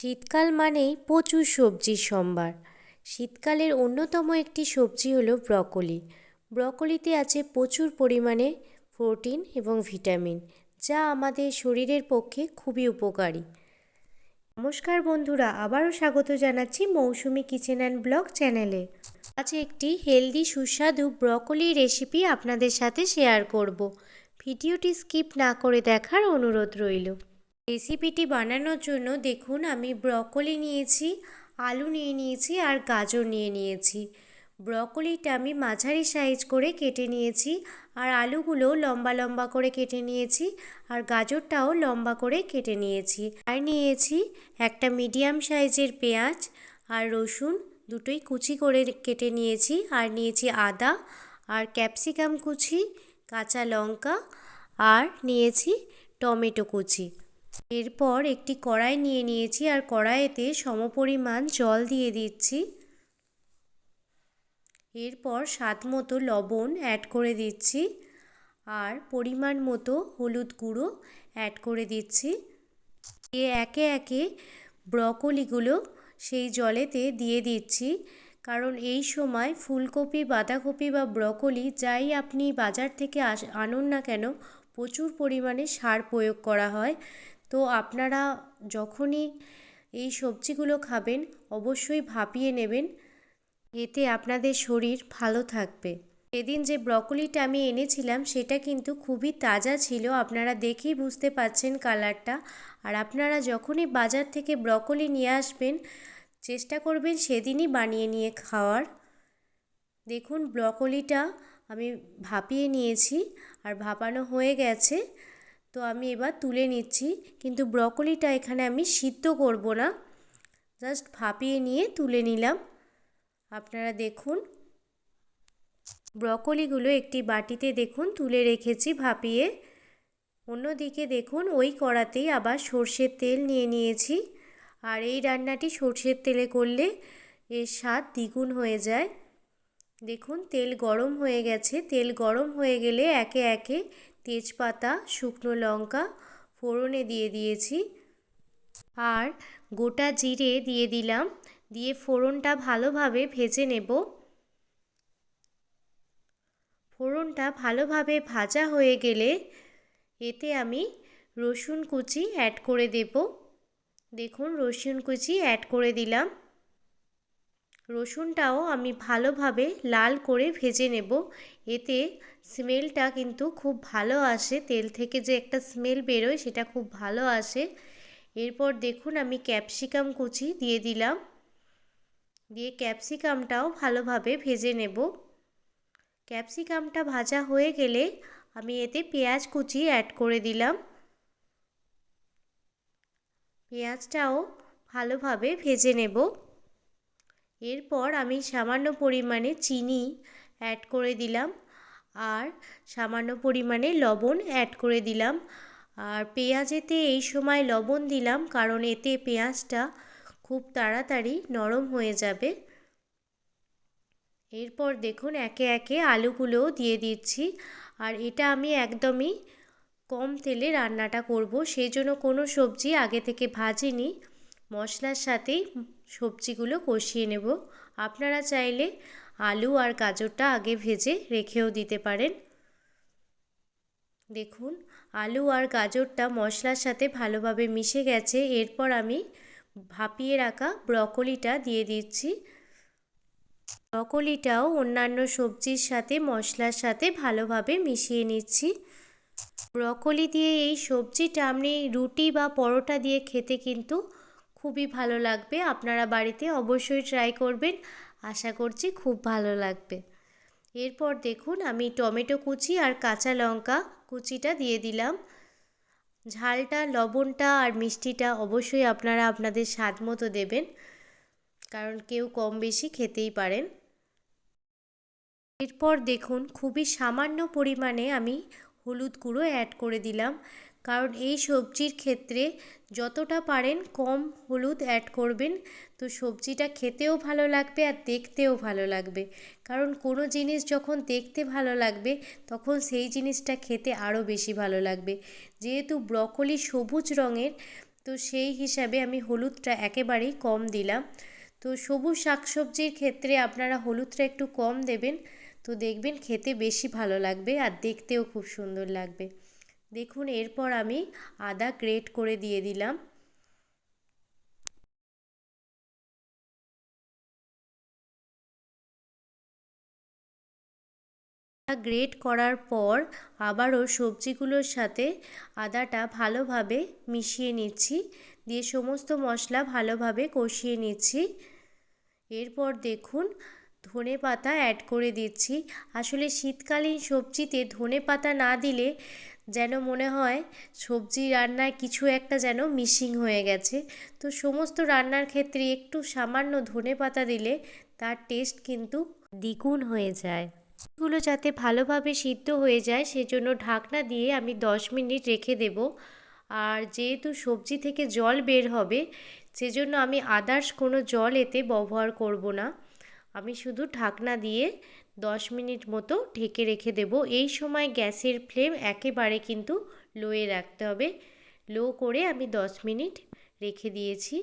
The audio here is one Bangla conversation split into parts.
শীতকাল মানেই প্রচুর সবজির সম্ভার শীতকালের অন্যতম একটি সবজি হলো ব্রকোলি। ব্রকোলিতে আছে প্রচুর পরিমাণে প্রোটিন এবং ভিটামিন, যা আমাদের শরীরের পক্ষে খুবই উপকারী। নমস্কার বন্ধুরা, আবারও স্বাগত জানাচ্ছি মৌসুমি কিচেন অ্যান্ড ব্লগ চ্যানেলে। আজ একটি হেলদি, সুস্বাদু ব্রকোলি রেসিপি আপনাদের সাথে শেয়ার করব। ভিডিওটি স্কিপ না করে দেখার অনুরোধ রইল। রেসিপিটি বানানোর জন্য দেখুন, আমি ব্রকলি নিয়েছি, আলু নিয়ে নিয়েছি আর গাজর নিয়ে নিয়েছি। ব্রকলিটা আমি মাঝারি সাইজ করে কেটে নিয়েছি আর আলুগুলোও লম্বা লম্বা করে কেটে নিয়েছি আর গাজরটাও লম্বা করে কেটে নিয়েছি। আর নিয়েছি একটা মিডিয়াম সাইজের পেঁয়াজ আর রসুন, দুটোই কুচি করে কেটে নিয়েছি আর নিয়েছি আদা আর ক্যাপসিকাম কুচি, কাঁচা লঙ্কা আর নিয়েছি টমেটো কুচি। এরপর একটি কড়াই নিয়ে নিয়েছি আর কড়াইতে সমপরিমাণ জল দিয়ে দিচ্ছি। এরপর স্বাদ মতো লবণ অ্যাড করে দিচ্ছি আর পরিমাণ মতো হলুদ গুঁড়ো অ্যাড করে দিচ্ছি। এ একে একে ব্রকলিগুলো সেই জলেতে দিয়ে দিচ্ছি। কারণ এই সময় ফুলকপি, বাঁধাকপি বা ব্রকলি যাই আপনি বাজার থেকে আনুন না কেন, প্রচুর পরিমাণে সার প্রয়োগ করা হয়। তো আপনারা যখনই এই সবজিগুলো খাবেন, অবশ্যই ভাপিয়ে নেবেন। এতে আপনাদের শরীর ভালো থাকবে। সেদিন যে ব্রকলিটা আমি এনেছিলাম, সেটা কিন্তু খুবই তাজা ছিল। আপনারা দেখেই বুঝতে পাচ্ছেন কালারটা। আর আপনারা যখনই বাজার থেকে ব্রকলি নিয়ে আসবেন, চেষ্টা করবেন সেদিনই বানিয়ে নিয়ে খাওয়ার। দেখুন, ব্রকলিটা আমি ভাপিয়ে নিয়েছি, আর ভাপানো হয়ে গেছে। তো আমি এবার তুলে নিচ্ছি। কিন্তু ব্রকলিটা এখানে আমি সিদ্ধ করব না। জাস্ট ভাপিয়ে নিয়ে তুলে নিলাম। আপনারা দেখুন। ব্রকলিগুলো একটি বাটিতে দেখুন, তুলে রেখেছি ভাপিয়ে। অন্যদিকে দেখুন, ওই কড়াতেই আবার সর্ষের তেল নিয়ে নিয়েছি। আর এই রান্নাটি সর্ষের তেলে করলে এর স্বাদ দ্বিগুণ হয়ে যায়। দেখুন, তেল গরম হয়ে গেছে। তেল গরম হয়ে গেলে একে একে তেজপাতা, শুকনো লঙ্কা ফোড়নে দিয়ে দিয়েছি। আর গোটা জিরে দিয়ে দিলাম। দিয়ে ফোড়নটা ভালোভাবে ভেজে নেব। ফোড়নটা ভালোভাবে ভাজা হয়ে গেলে এতে আমি রসুন কুচি অ্যাড করে দেব। দেখুন, রসুন কুচি অ্যাড করে দিলাম। রসুনটাও আমি ভালোভাবে লাল করে ভেজে নেব। এতে স্মেলটা কিন্তু খুব ভালো আসে। তেল থেকে যে একটা স্মেল বেরোয় সেটা খুব ভালো আসে। এরপর দেখুন আমি ক্যাপসিকাম কুচি দিয়ে দিলাম। দিয়ে ক্যাপসিকামটাও ভালোভাবে ভেজে নেব। ক্যাপসিকামটা ভাজা হয়ে গেলে আমি এতে পেঁয়াজ কুচি অ্যাড করে দিলাম। পেঁয়াজটাও ভালোভাবে ভেজে নেব। এরপর আমি সামান্য পরিমাণে চিনি অ্যাড করে দিলাম আর সামান্য পরিমাণে লবণ অ্যাড করে দিলাম। আর পেঁয়াজেতে এই সময় লবণ দিলাম কারণ এতে পেঁয়াজটা খুব তাড়াতাড়ি নরম হয়ে যাবে। এরপর দেখুন একে একে আলুগুলোও দিয়ে দিচ্ছি। আর এটা আমি একদমই কম তেলে রান্নাটা করব সেই জন্য কোনো সবজি আগে থেকে ভাজিনি। মশলার সাথেই সবজিগুলো কষিয়ে নেব। আপনারা চাইলে আলু আর গাজরটা আগে ভেজে রেখেও দিতে পারেন। দেখুন, আলু আর গাজরটা মশলার সাথে ভালোভাবে মিশে গেছে। এরপর আমি ভাপিয়ে রাখা ব্রকলিটা দিয়ে দিচ্ছি। ব্রকলিটাও অন্যান্য সবজির সাথে মশলার সাথে ভালোভাবে মিশিয়ে নিচ্ছি। ব্রকলি দিয়ে এই সবজিটা আপনি রুটি বা পরোটা দিয়ে খেতে কিন্তু খুবই ভালো লাগবে। আপনারা বাড়িতে অবশ্যই ট্রাই করবেন। আশা করছি খুব ভালো লাগবে। এরপর দেখুন, আমি টমেটো কুচি আর কাঁচা লঙ্কা কুচিটা দিয়ে দিলাম। ঝালটা, লবণটা আর মিষ্টিটা অবশ্যই আপনারা আপনাদের স্বাদ মতো দেবেন। কারণ কেউ কম বেশি খেতেই পারেন। এরপর দেখুন, খুবই সামান্য পরিমাণে আমি হলুদ গুঁড়ো অ্যাড করে দিলাম। কারণ এই সবজির ক্ষেত্রে যতটা পারেন কম হলুদ অ্যাড করবেন। তো সবজিটা খেতেও ভালো লাগবে আর দেখতেও ভালো লাগবে। কারণ কোনো জিনিস যখন দেখতে ভালো লাগবে, তখন সেই জিনিসটা খেতে আরও বেশি ভালো লাগবে। যেহেতু ব্রকলি সবুজ রঙের, তো সেই হিসাবে আমি হলুদটা একেবারেই কম দিলাম। তো সবুজ শাকসবজির ক্ষেত্রে আপনারা হলুদটা একটু কম দেবেন। তো দেখবেন খেতে বেশি ভালো লাগবে আর দেখতেও খুব সুন্দর লাগবে। দেখুন, এরপর আমি আদা গ্রেট করে দিয়ে দিলাম। গ্রেট করার পর আবারও সবজিগুলোর সাথে আদাটা ভালোভাবে মিশিয়ে নিচ্ছি। দিয়ে সমস্ত মশলা ভালোভাবে কষিয়ে নিচ্ছি। এরপর দেখুন ধনে পাতা অ্যাড করে দিচ্ছি। আসলে শীতকালীন সবজিতে ধনে পাতা না দিলে যেন মনে হয় সবজি রান্নায় কিছু একটা যেন মিসিং হয়ে গেছে। তো সমস্ত রান্নার ক্ষেত্রে একটু সামান্য ধনে পাতা দিলে তার টেস্ট কিন্তু দ্বিগুণ হয়ে যায়। এগুলো যাতে ভালোভাবে সিদ্ধ হয়ে যায় সেজন্য ঢাকনা দিয়ে আমি দশ মিনিট রেখে দেব। আর যেহেতু সবজি থেকে জল বের হবে, সেজন্য আমি আদার্স কোনো জল এতে ব্যবহার করব না। আমি শুধু ঢাকনা দিয়ে দশ মিনিট মতো ঢেকে রেখে দেব। এই সময় গ্যাসের ফ্লেম একেবারে কিন্তু লোয়ে রাখতে হবে। লো করে আমি দশ মিনিট রেখে দিয়েছি।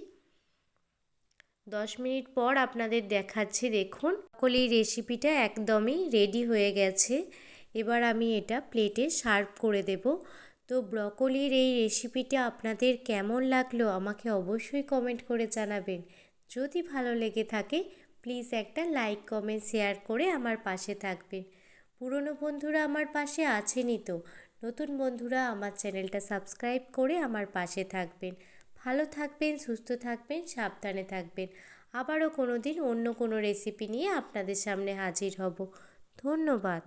দশ মিনিট পর আপনাদের দেখাচ্ছি, দেখুন। সকল এই রেসিপিটা একদমই রেডি হয়ে গেছে। এবার আমি এটা প্লেটে সার্ভ করে দেব। তো ব্রকলির এই রেসিপিটা আপনাদের কেমন লাগল আমাকে অবশ্যই কমেন্ট করে জানাবেন। যদি ভালো লেগে থাকে প্লিজ একটা লাইক, কমেন্ট, শেয়ার করে আমার পাশে থাকবেন। পুরনো বন্ধুরা আমার পাশে আছেনই তো। নতুন বন্ধুরা আমার চ্যানেলটা সাবস্ক্রাইব করে আমার পাশে থাকবেন। ভালো থাকবেন, সুস্থ থাকবেন, সাবধানে থাকবেন। আবারও কোনো দিন অন্য কোনো রেসিপি নিয়ে আপনাদের সামনে হাজির হব। ধন্যবাদ।